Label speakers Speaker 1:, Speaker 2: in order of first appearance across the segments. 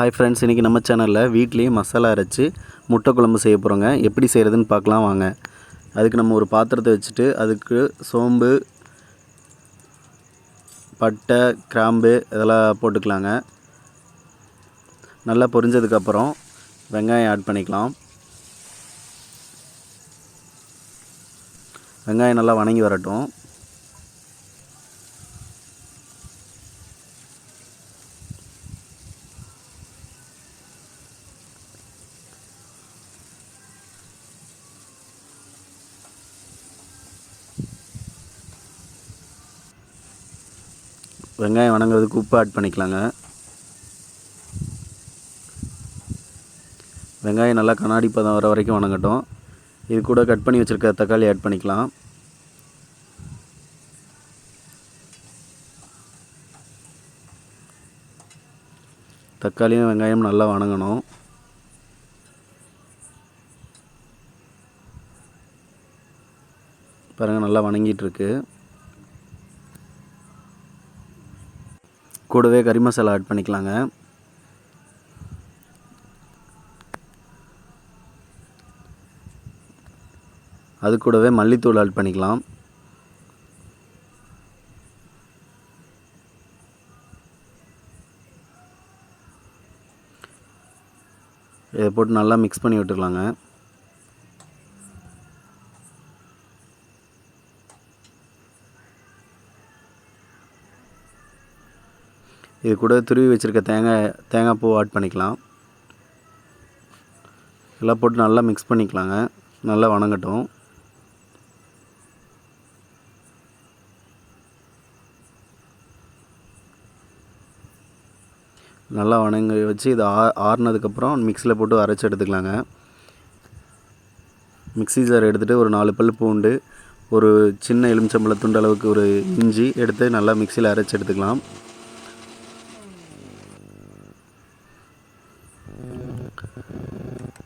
Speaker 1: Hi friends இன்றைக்கி நம்ம சேனலில் வீட்லேயே மசாலா அரைச்சி முட்டை குழம்பு செய்ய போகிறோங்க எப்படி செய்கிறதுன்னு பார்க்கலாம் வாங்க. அதுக்கு நம்ம ஒரு பாத்திரத்தை வச்சுட்டு அதுக்கு சோம்பு பட்டை கிராம்பு இதெல்லாம் போட்டுக்கலாங்க. நல்லா பொரிஞ்சதுக்கப்புறம் வெங்காயம் ஆட் பண்ணிக்கலாம். வெங்காயம் நல்லா வணங்கி வரட்டும். வெங்காயம் வணங்குறதுக்கு உப்பு ஆட் பண்ணிக்கலாங்க. வெங்காயம் நல்லா கண்ணாடி பதம் வர வரைக்கும் வணங்கட்டும். இது கூட கட் பண்ணி வச்சுருக்க தக்காளி ஆட் பண்ணிக்கலாம். தக்காளியும் வெங்காயம் நல்லா வணங்கணும். பாருங்கள் நல்லா வணங்கிட்டுருக்கு கூடவே கறி மசாலா ஆட் பண்ணிக்கலாங்க. அது கூடவே மல்லித்தூள் ஆட் பண்ணிக்கலாம். இதை போட்டு நல்லா மிக்ஸ் பண்ணி விட்டுக்கலாங்க. இது கூட துருவி வச்சுருக்க தேங்காய் தேங்காய் பூ ஆட் பண்ணிக்கலாம். எல்லாம் போட்டு நல்லா மிக்ஸ் பண்ணிக்கலாங்க. நல்லா வணங்கட்டும். நல்லா வணங்க வச்சு இது ஆ ஆறுனதுக்கப்புறம் மிக்சியில் போட்டு அரைச்சி எடுத்துக்கலாங்க. மிக்ஸி ஜார் எடுத்துகிட்டு ஒரு நாலு பல் பூண்டு ஒரு சின்ன எலுமிச்சம்பழ அளவுக்கு ஒரு இஞ்சி எடுத்து நல்லா மிக்சியில் அரைச்சி எடுத்துக்கலாம்.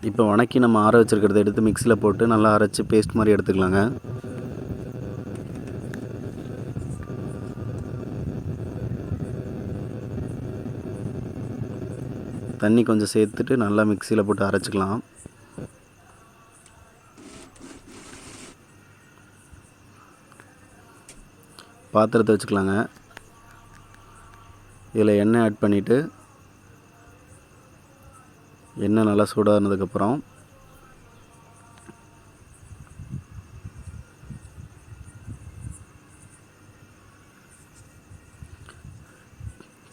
Speaker 1: இப்போ வணக்கி நம்ம ஆற வச்சுருக்கிறத எடுத்து மிக்சியில் போட்டு நல்லா அரைச்சி பேஸ்ட் மாதிரி எடுத்துக்கலாங்க. தண்ணி கொஞ்சம் சேர்த்துட்டு நல்லா மிக்சியில் போட்டு அரைச்சிக்கலாம். பாத்திரத்தை வச்சுக்கலாங்க. இதில் எண்ணெய் ஆட் பண்ணிவிட்டு எண்ணெய் நல்லா சூடானதுக்கப்புறம்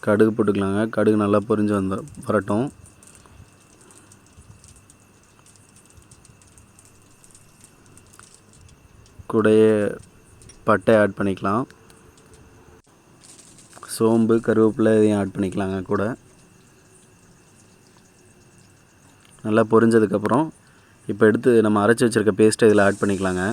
Speaker 1: கடுகு போட்டுக்கலாங்க. கடுகு நல்லா பொரிஞ்சு வந்த வரட்டும். கூடையே பட்டை ஆட் பண்ணிக்கலாம். சோம்பு கருவேப்பிலை இதையும் ஆட் பண்ணிக்கலாங்க கூட. நல்லா பொரிஞ்சதுக்கப்புறம் இப்போ எடுத்து நம்ம அரைச்சி வச்சுருக்க பேஸ்ட்டை இதில் ஆட் பண்ணிக்கலாங்க.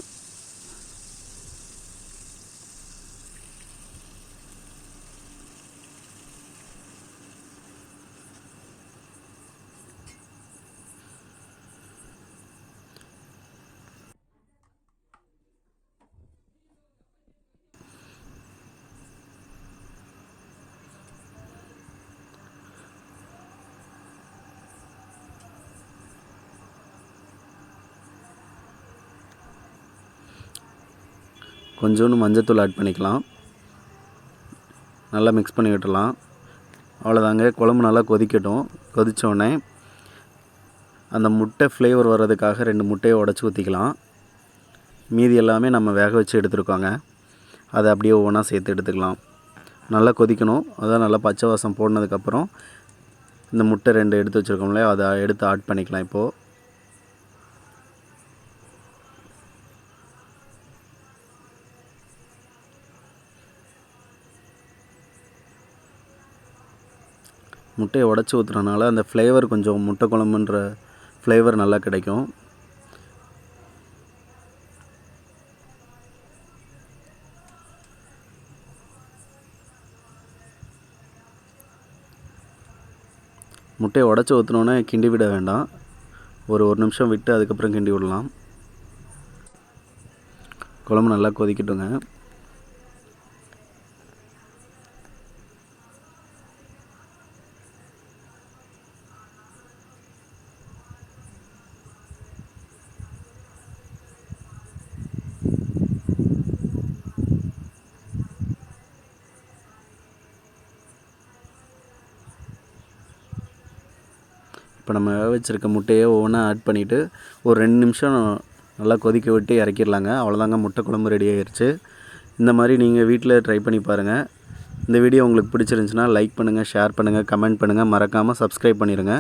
Speaker 1: கொஞ்சோண்டு மஞ்சத்தூள் ஆட் பண்ணிக்கலாம். நல்லா மிக்ஸ் பண்ணி விட்டுடலாம். அவ்வளோதாங்க குழம்பு நல்லா கொதிக்கட்டும். கொதித்தோடனே அந்த முட்டை ஃப்ளேவர் வர்றதுக்காக ரெண்டு முட்டையை உடச்சி ஊற்றிக்கலாம் மீதி எல்லாமே நம்ம வேக வச்சு எடுத்துருக்கோங்க. அதை அப்படியே ஒவ்வொன்றா சேர்த்து எடுத்துக்கலாம். நல்லா கொதிக்கணும். அதான் நல்லா பச்சை வாசம் போடினதுக்கப்புறம் இந்த முட்டை ரெண்டு எடுத்து வச்சுருக்கோம்ல அதை எடுத்து ஆட் பண்ணிக்கலாம் இப்போது முட்டையை உடச்சி ஊற்றுறனால அந்த ஃப்ளேவர் கொஞ்சம் முட்டை குழம்புன்ற ஃப்ளேவர் நல்லா கிடைக்கும். முட்டையை உடச்சி ஊற்றினோன்னே கிண்டி விட வேண்டாம். ஒரு ஒரு நிமிஷம் விட்டு அதுக்கப்புறம் கிண்டி விடலாம். குழம்பு நல்லா கொதிக்கட்டுங்க. இப்போ நம்ம வச்சுருக்க முட்டையை ஒவ்வொன்றா ஆட் பண்ணிவிட்டு ஒரு ரெண்டு நிமிஷம் நல்லா கொதிக்க விட்டு இறக்கிடலாங்க. அவ்வளோதாங்க. முட்டை குழம்பு ரெடி ஆயிருச்சு. இந்த மாதிரி நீங்கள் வீட்டில் ட்ரை பண்ணி பாருங்கள் இந்த வீடியோ உங்களுக்கு பிடிச்சிருந்துச்சுன்னா லைக் பண்ணுங்கள் ஷேர் பண்ணுங்கள் கமெண்ட் பண்ணுங்கள் மறக்காமல் சப்ஸ்கிரைப் பண்ணிடுங்க